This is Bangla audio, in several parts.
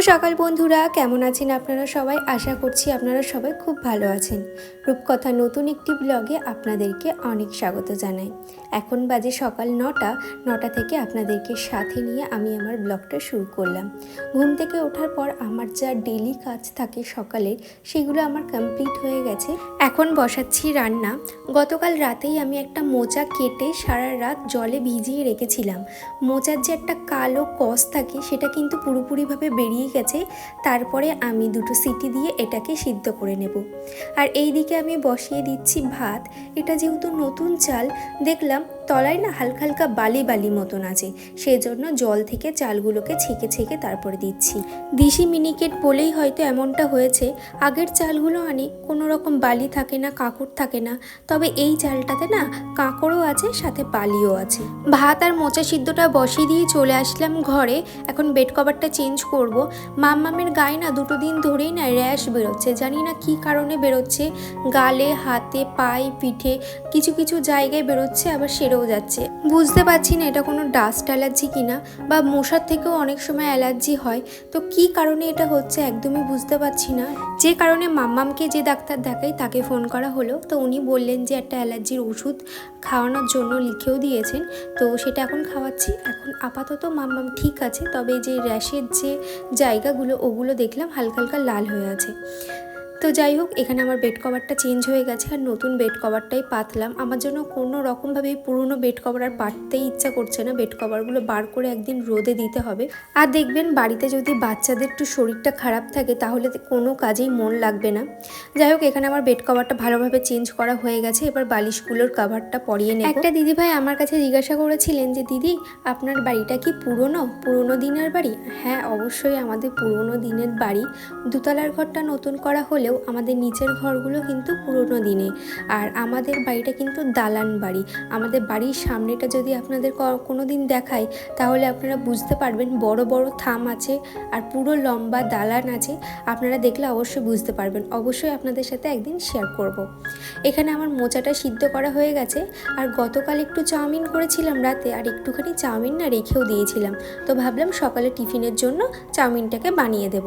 সকাল বন্ধুরা, কেমন আছেন আপনারা সবাই? আশা করছি আপনারা সবাই খুব ভালো আছেন। রূপকথা নতুন একটি ব্লগে আপনাদেরকে অনেক স্বাগত জানাই। এখন বাজে সকাল নটা নটা থেকে আপনাদেরকে সাথে নিয়ে আমি আমার ব্লগটা শুরু করলাম। ঘুম থেকে ওঠার পর আমার যা ডেলি কাজ থাকে সকালের সেগুলো আমার কমপ্লিট হয়ে গেছে। এখন বসাচ্ছি রান্না। গতকাল রাতেই আমি একটা মোচা কেটে সারা রাত জলে ভিজিয়ে রেখেছিলাম। মোচার যে একটা কালো কস থাকে, সেটা কিন্তু পুরোপুরিভাবে বেরিয়ে গেছে, তারপরে আমি দুটো সিটি দিয়ে এটাকে সিদ্ধ করে নেব। আর এই দিকে আমি বসিয়ে দিচ্ছি ভাত। এটা যেহেতু নতুন চাল, দেখলাম তলায় না হালকা হালকা বালি বালি মতন আছে। সেই জন্য জল থেকে চালগুলোকে ছেঁকে ছেঁকে তারপরে দিচ্ছি। দিশি মিনিকেট বলেই হয়তো এমনটা হয়েছে, আগের চালগুলো অনেক কোনো রকম বালি থাকে না কাঁকড় থাকে না, তবে এই চালটাতে না কাঁকড়ও আছে, সাথে বালিও আছে। ভাত আর মোচা সিদ্ধটা বসিয়ে দিয়ে চলে আসলাম ঘরে। এখন বেড কভারটা চেঞ্জ করব। মাম্মামের গায়ে না দুটো দিন ধরেই না র্যাশ বেরোচ্ছে, জানি না কি কারণে বেরোচ্ছে। গালে, হাতে, পায়ে, পিঠে কিছু কিছু জায়গায় বেরোচ্ছে, আবার সেরেও যাচ্ছে। বুঝতে পারছি না এটা কোনো ডাস্ট অ্যালার্জি কিনা বা মশার থেকেও অনেক সময় অ্যালার্জি হয়। তো কি কারণে এটা হচ্ছে একদমই বুঝতে পারছি না। যে কারণে মাম্মামকে যে ডাক্তার দেখাই তাকে ফোন করা হলো। তো উনি বললেন যে একটা অ্যালার্জির ওষুধ খাওয়ানোর জন্য লিখেও দিয়েছেন। তো সেটা এখন খাওয়াচ্ছি। এখন আপাতত মাম্মাম ঠিক আছে। তবে যে র্যাশের যে জায়গাগুলো, ওগুলো দেখলাম হালকা হালকা লাল হয়ে আছে। তো যাই হোক, এখানে আমার বেড কভারটা চেঞ্জ হয়ে গেছে আর নতুন বেড কভারটাই পাতলাম। আমার জন্য কোনো রকমভাবে পুরনো বেড কভার আর পাততেই ইচ্ছা করছে না। বেড কভারগুলো বার করে একদিন রোদে দিতে হবে। আর দেখবেন, বাড়িতে যদি বাচ্চাদের একটু শরীরটা খারাপ থাকে, তাহলে কোনো কাজেই মন লাগবে না। যাই হোক, এখানে আমার বেড কভারটা ভালোভাবে চেঞ্জ করা হয়ে গেছে। এবার বালিশগুলোর কভারটা পরিয়ে নেব। একটা দিদিভাই আমার কাছে জিজ্ঞাসা করেছিলেন যে, দিদি, আপনার বাড়িটা কি পুরনো? পুরনো দিনের বাড়ি? হ্যাঁ অবশ্যই আমাদের পুরনো দিনের বাড়ি। দুতলার ঘরটা নতুন করা হলেও আমাদের নিচের ঘরগুলো কিন্তু পুরনো দিনে। আর আমাদের বাড়িটা কিন্তু দালান বাড়ি। আমাদের বাড়ির সামনেটা যদি আপনাদের কোনো দিন দেখাই, তাহলে আপনারা বুঝতে পারবেন বড় বড় থাম আছে আর পুরো লম্বা দালান আছে। আপনারা দেখলে অবশ্যই বুঝতে পারবেন। অবশ্যই আপনাদের সাথে একদিন শেয়ার করব। এখানে আমার মোচাটা সিদ্ধ করা হয়ে গেছে। আর গতকাল একটু চাউমিন করেছিলাম রাতে, আর একটুখানি চাউমিন না রেখেও দিয়েছিলাম। তো ভাবলাম সকালে টিফিনের জন্য চাউমিনটাকে বানিয়ে দেব।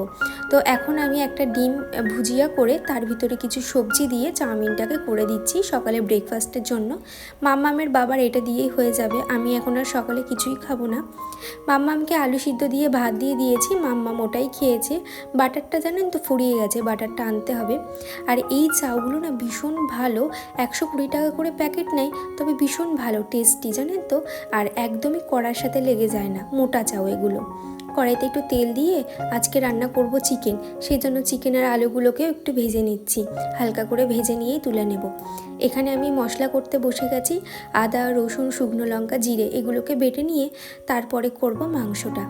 তো এখন আমি একটা ডিম ভুজিয়া করে তার ভিতরে কিছু সবজি দিয়ে চাউমিনটাকে করে দিচ্ছি সকালে ব্রেকফাস্টের জন্য। মাম্মামের বাবার এটা দিয়েই হয়ে যাবে, আমি এখন আর সকালে কিছুই খাব না। মাম্মামকে আলু সিদ্ধ দিয়ে ভাত দিয়ে দিয়েছি, মাম্মাম ওটাই খেয়েছে। বাটারটা জানেন তো ফুরিয়ে গেছে, বাটারটা আনতে হবে। আর এই চাউগুলো না ভীষণ ভালো, একশো কুড়ি টাকা করে প্যাকেট নেয়, তবে ভীষণ ভালো, টেস্টি জানেন তো। আর একদমই কড়ার সাথে লেগে যায় না, মোটা চাউ এগুলো। কড়াইতে একটু তেল দিয়ে আজকে রান্না করব চিকেন। সেই জন্য চিকেনের আলুগুলোকেও একটু ভেজে নিচ্ছি। হালকা করে ভেজে নিয়েই তুলে নেব। এখানে আমি মশলা করতে বসে গেছি। আদা, রসুন, শুকনো লঙ্কা, জিরে এগুলোকে বেটে নিয়ে তারপরে করব মাংসটা।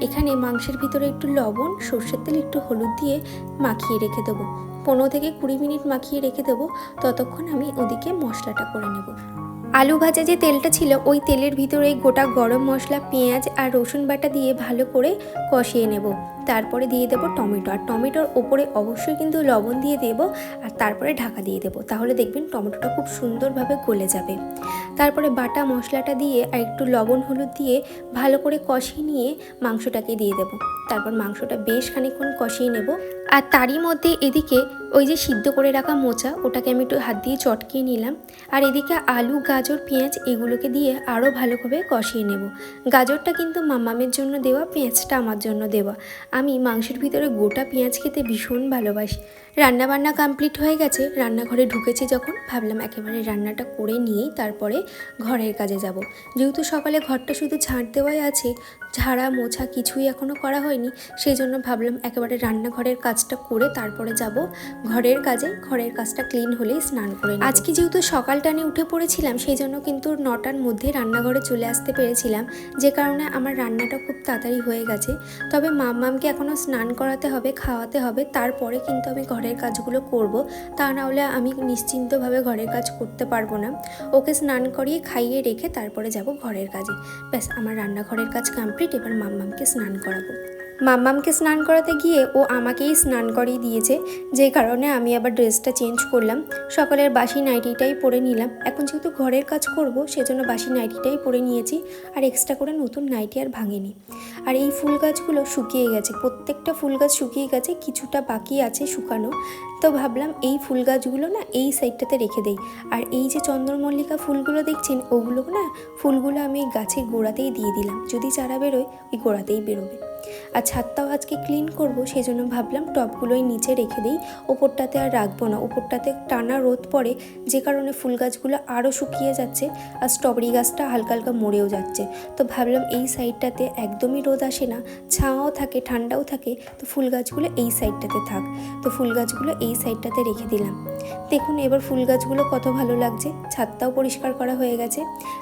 এখানে মাংসের ভিতরে একটু লবণ, সর্ষের তেল, একটু হলুদ দিয়ে মাখিয়ে রেখে দেবো। পনেরো থেকে কুড়ি মিনিট মাখিয়ে রেখে দেবো। ততক্ষণ আমি ওদিকে মশলাটা করে নেব। আলু ভাজা যে তেলটা ছিল, ওই তেলের ভিতরে গোটা গরম মশলা, পেঁয়াজ আর রসুন বাটা দিয়ে ভালো করে কষিয়ে নেব। তারপরে দিয়ে দেবো টমেটো। আর টমেটোর ওপরে অবশ্যই কিন্তু লবণ দিয়ে দেব আর তারপরে ঢাকা দিয়ে দেবো। তাহলে দেখবেন টমেটোটা খুব সুন্দরভাবে গলে যাবে। তারপরে বাটা মশলাটা দিয়ে আর একটু লবণ হলুদ দিয়ে ভালো করে কষিয়ে নিয়ে মাংসটাকে দিয়ে দেবো। তারপর মাংসটা বেশ খানিকক্ষণ কষিয়ে নেব। আর তারই মধ্যে এদিকে ওই যে সিদ্ধ করে রাখা মোচা, ওটাকে আমি একটু হাত দিয়ে চটকিয়ে নিলাম। আর এদিকে আলু, গাজর, পেঁয়াজ এগুলোকে দিয়ে আরও ভালোভাবে কষিয়ে নেব। গাজরটা কিন্তু মাম্মামের জন্য দেওয়া, পেঁয়াজটা আমার জন্য দেওয়া। আমি মাংসের ভিতরে গোটা পেঁয়াজ খেতে ভীষণ ভালোবাসি। রান্না বান্না কমপ্লিট হয়ে গেছে, রান্নাঘরে ঢুকেছি যখন, ভাবলাম একেবারে রান্নাটা করে নিয়েই তারপরে ঘরের কাজে যাব। যেহেতু সকালে ঘরটা শুধু ঝাঁট দেওয়াই আছে, ঝাড়া মোছা কিছুই এখনও করা হয়নি সেই জন্য ভাবলাম একেবারে রান্নাঘরের কাজটা করে তারপরে যাব ঘরের কাজে, ঘরের কাজটা ক্লিন হলেই স্নান করে আজকে যেহেতু সকাল টানে উঠে পড়েছিলাম সেই জন্য কিন্তু নটার মধ্যে রান্নাঘরে চলে আসতে পেরেছিলাম, যে কারণে আমার রান্নাটা খুব তাড়াতাড়ি হয়ে গেছে। তবে মাম্মামকে এখনও স্নান করাতে হবে, খাওয়াতে হবে, তারপরে কিন্তু আমি ঘরের কাজগুলো করব। তা না হলে আমি নিশ্চিন্তভাবে ঘরের কাজ করতে পারব না। ওকে স্নান করিয়ে খাইয়ে রেখে তারপরে যাব ঘরের কাজে। ব্যাস, আমার রান্নাঘরের কাজ কমপ্লিট এবার মাম্মামকে স্নান করাবো। মাম্মামকে স্নান করাতে গিয়ে ও আমাকেই স্নান করিয়ে দিয়েছে। যে কারণে আমি আবার ড্রেসটা চেঞ্জ করলাম। সকালের বাসি নাইটিটাই পরে নিলাম। এখন যেহেতু ঘরের কাজ করব, সেজন্য বাসি নাইটিটাই পরে নিয়েছি। আর এক্সট্রা করে নতুন নাইটি আর ভাঙেনি। আর এই ফুল গাছগুলো শুকিয়ে গেছে। প্রত্যেকটা ফুল গাছ শুকিয়ে গেছে, কিছুটা বাকি আছে শুকানো। তো ভাবলাম এই ফুল গাছগুলো না এই সাইডটাতে রেখে দেই। আর এই যে চন্দ্রমল্লিকা ফুলগুলো দেখছেন ওগুলো না ফুলগুলো আমি গাছের গোড়াতেই দিয়ে দিলাম। যদি চারা বেরোয়, ওই গোড়াতেই বেরোবে। আর ছাদটাও আজকে ক্লিন করব সেই জন্য ভাবলাম টবগুলোই নিচে রেখে দিই। ওপরটাতে আর রাখব না। ওপরটাতে টানা রোদ পড়ে, যে কারণে ফুল গাছগুলো আরও শুকিয়ে যাচ্ছে আর স্ট্রবেরি গাছটা হালকা হালকা মরেও যাচ্ছে। তো ভাবলাম এই সাইডটাতে একদমই রোদ আসে না ছাওয়াও থাকে, ঠান্ডাও থাকে, তো ফুল গাছগুলো এই সাইডটাতে থাক। তো ফুল গাছগুলো এই সাইডটাতে রেখে দিলাম। দেখুন এবার ফুল গাছগুলো কত ভালো লাগছে, ছাদটাও পরিষ্কার করা হয়ে গেছে।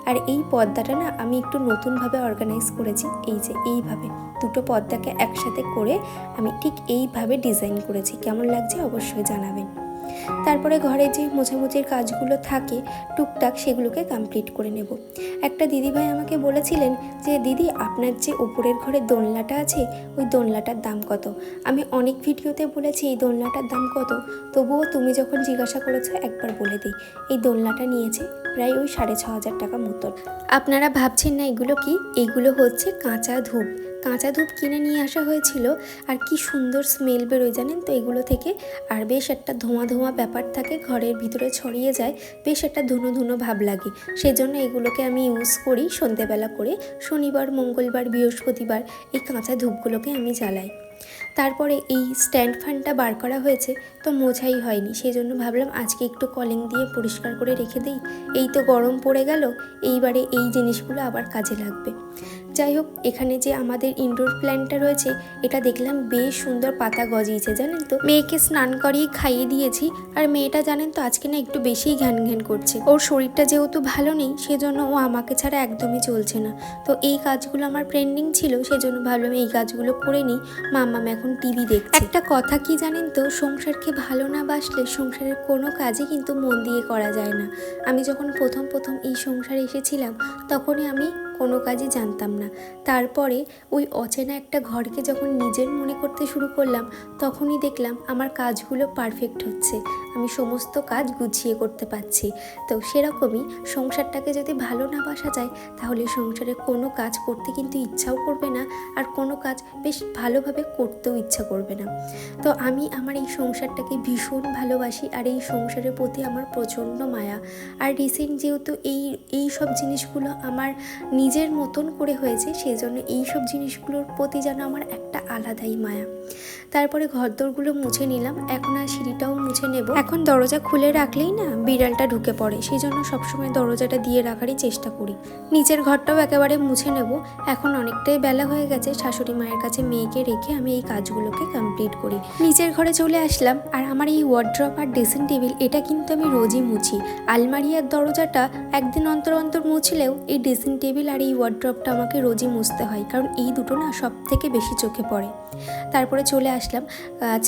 আর এই পর্দাটা না আমি একটু নতুনভাবে অর্গানাইজ করেছি, এই যে এইভাবে, দুটো পর্দাকে একসাথে করে আমি ঠিক এইভাবে ডিজাইন করেছি। কেমন লাগছে অবশ্যই জানাবেন। তারপরে ঘরে যে মোছামুছির কাজগুলো থাকে, টুকটাক সেগুলোকে কমপ্লিট করে নেব। একটা দিদিভাই আমাকে বলেছিলেন যে, দিদি, আপনার যে ওপরের ঘরে দোলনাটা আছে, ওই দোলনাটার দাম কত? আমি অনেক ভিডিওতে বলেছি, এই দোলনাটার দাম কত? তবুও তুমি যখন জিজ্ঞাসা করেছ, একবার বলে দিই। এই দোলনাটা নিয়েছে প্রায় ওই সাড়ে ছ হাজার টাকা মতন আপনারা ভাবছেন না এগুলো কি? এগুলো হচ্ছে কাঁচা ধূপ। কাঁচা ধূপ কিনে নিয়ে আসা হয়েছিল। আর কি সুন্দর স্মেল বেরোয় জানেন তো এগুলো থেকে? আর বেশ একটা ধোঁয়া ধোঁয়া ব্যাপার থাকে, ঘরের ভিতরে ছড়িয়ে যায়, বেশ একটা ধুনো ধুনো ভাব লাগে। সেজন্য এগুলোকে আমি ইউজ করি সন্ধেবেলা করে, শনিবার, মঙ্গলবার, বৃহস্পতিবার এই কাঁচা ধূপগুলোকে আমি জ্বালাই। তারপরে এই স্ট্যান্ড ফ্যানটা বার করা হয়েছে, তো মোছাই হয়নি। সেই জন্য ভাবলাম আজকে একটু কলিং দিয়ে পরিষ্কার করে রেখে দিই। এই তো গরম পড়ে গেল, এইবারে এই জিনিসগুলো আবার কাজে লাগবে। যাই হোক, এখানে যে আমাদের ইনডোর প্ল্যান্টটা রয়েছে, এটা দেখলাম বেশ সুন্দর পাতা গজিয়েছে, জানেন তো? মেয়েকে স্নান করিয়ে খাইয়ে দিয়েছি, আর মেয়েটা জানেন তো আজকে না একটু বেশিই ঘ্যান ঘ্যান করছে। ওর শরীরটা যেহেতু ভালো নেই, সেজন্য ও আমাকে ছাড়া একদমই চলছে না। তো এই কাজগুলো আমার পেন্ডিং ছিল, সেজন্য ভাবলাম এই কাজগুলো করে নিই। মাম্মাম এখন টিভি দেখছে। একটা কথা কি জানেন তো, সংসারকে ভালো না বাসলে সংসারের কোনো কাজই কিন্তু মন দিয়ে করা যায় না। আমি যখন প্রথম প্রথম এই সংসারে এসেছিলাম, তখনই আমি কোনো কাজই জানতাম না। তারপরে ওই অচেনা একটা ঘরকে যখন নিজের মনে করতে শুরু করলাম, তখনই দেখলাম আমার কাজগুলো পারফেক্ট হচ্ছে। আমি সমস্ত কাজ গুছিয়ে করতে পারছি। তো সেরকমই সংসারটাকে যদি ভালো না বাসা যায়, তাহলে সংসারে কোনো কাজ করতে কিন্তু ইচ্ছাও করবে না, আর কোনো কাজ বেশ ভালোভাবে করতেও ইচ্ছা করবে না। তো আমি আমার এই সংসারটাকে ভীষণ ভালোবাসি, আর এই সংসারের প্রতি আমার প্রচণ্ড মায়া। আর রিসেন্ট যেহেতু এই এই সব জিনিসগুলো আমার নিজের মতন করে হয়েছে সেই জন্য এই সব জিনিসগুলোর প্রতি যেন আমার একটা আলাদাই মায়া। তারপরে ঘরদোরগুলো মুছে নিলাম, এখন আর সিঁড়িটাও মুছে নেব। এখন দরজা খুলে রাখলেই না বিড়ালটা ঢুকে পড়ে সেই জন্য সবসময় দরজাটা দিয়ে রাখারই চেষ্টা করি। নিচের ঘরটাও একেবারে মুছে নেব, এখন অনেকটাই বেলা হয়ে গেছে, শাশুড়ি মায়ের কাছে মেয়েকে রেখে আমি এই কাজগুলোকে কমপ্লিট করি। নিচের ঘরে চলে আসলাম, আর আমার এই ওয়ার্ড্রপ আর ড্রেসিং টেবিল এটা কিন্তু আমি রোজই মুছি। আলমারি আর দরজাটা একদিন অন্তর অন্তর মুছলেও এই ড্রেসিং টেবিল আর এই ওয়ার্ড্রপটা আমাকে রোজই মুছতে হয়, কারণ এই দুটো না সব থেকে বেশি চোখে পড়ে। তারপরে চলে আসলাম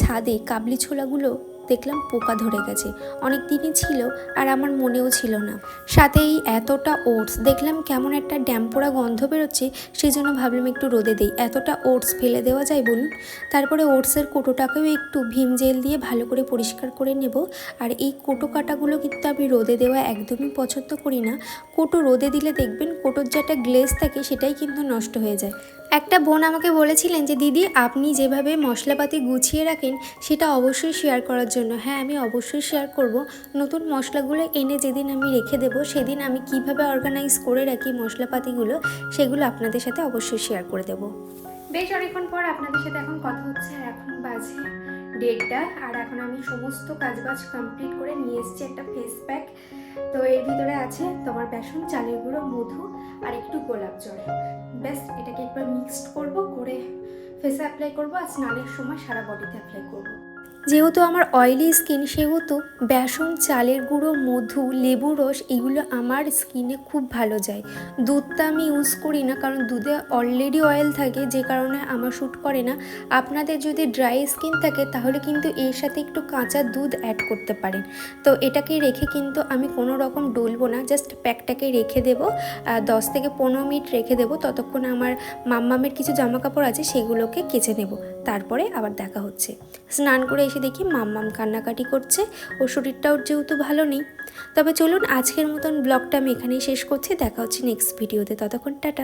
ছাদে কাবলি ছোলাগুলো দেখলাম পোকা ধরে গেছে। অনেক দিনই ছিল আর আমার মনেও ছিল না। সাথে এই এতটা ওটস, দেখলাম কেমন একটা ড্যাম্পোড়া গন্ধ বেরোচ্ছে সেই জন্য ভাবলাম একটু রোদে দিই। এতটা ওটস ফেলে দেওয়া যায় বলুন? তারপরে ওটসের কোটোটাকেও একটু ভীম জেল দিয়ে ভালো করে পরিষ্কার করে নেব। আর এই কোটো কাটাগুলো কিন্তু আমি রোদে দেওয়া একদমই পছন্দ করি না। কোটো রোদে দিলে দেখবেন কোটোর যে একটা গ্লেজ থাকে, সেটাই কিন্তু নষ্ট হয়ে যায়। একটা বোন আমাকে বলেছিলেন যে, দিদি, আপনি যেভাবে মশলাপাতি গুছিয়ে রাখেন, সেটা অবশ্যই শেয়ার করার জন্য। হ্যাঁ আমি অবশ্যই শেয়ার করব। নতুন মশলাগুলো এনে যেদিন আমি রেখে দেবো, সেদিন আমি কীভাবে অর্গানাইজ করে রাখি মশলাপাতিগুলো, সেগুলো আপনাদের সাথে অবশ্যই শেয়ার করে দেবো। বেশ, অনেকক্ষণ পর আপনাদের সাথে এখন কথা হচ্ছে এখন বাজে। ডেটটা, আর এখন আমি সমস্ত কাজবাজ কমপ্লিট করে নিয়ে এসেছি একটা ফেস প্যাক তো এর ভিতরে আছে তোমার বেসন, চালের গুঁড়ো, মধু, আর একটু গোলাপ জল। ব্যাস, এটাকে একবার মিক্সড করব, করে ফেসে অ্যাপ্লাই করব, আর স্নানের সময় সারা বডিতে অ্যাপ্লাই করব। যেহেতু আমার অয়েলি স্কিন সেহেতু বেসন, চালের গুঁড়ো, মধু, লেবু, রস, এগুলো আমার স্কিনে খুব ভালো যায়। দুধটা আমি ইউজ করি না, কারণ দুধে অলরেডি অয়েল থাকে, যে কারণে আমার শ্যুট করে না। আপনাদের যদি ড্রাই স্কিন থাকে, তাহলে কিন্তু এর সাথে একটু কাঁচা দুধ অ্যাড করতে পারেন। তো এটাকে রেখে কিন্তু আমি কোনো রকম ডলবো না জাস্ট প্যাকটাকে রেখে দেবো দশ থেকে পনেরো মিনিট রেখে দেবো। ততক্ষণ আমার মাম্মামের কিছু জামা কাপড় আছে, সেগুলোকে কেচে নেব। তারপরে আবার দেখা হচ্ছে। স্নান করে এসে দেখি মাম্মাম কান্নাকাটি করছে। ওর শরীরটাও যেহেতু ভালো নেই। তবে চলুন আজকের মতন ব্লগটা আমি এখানেই শেষ করছি। দেখা হচ্ছে নেক্সট ভিডিওতে ততক্ষণ টাটা।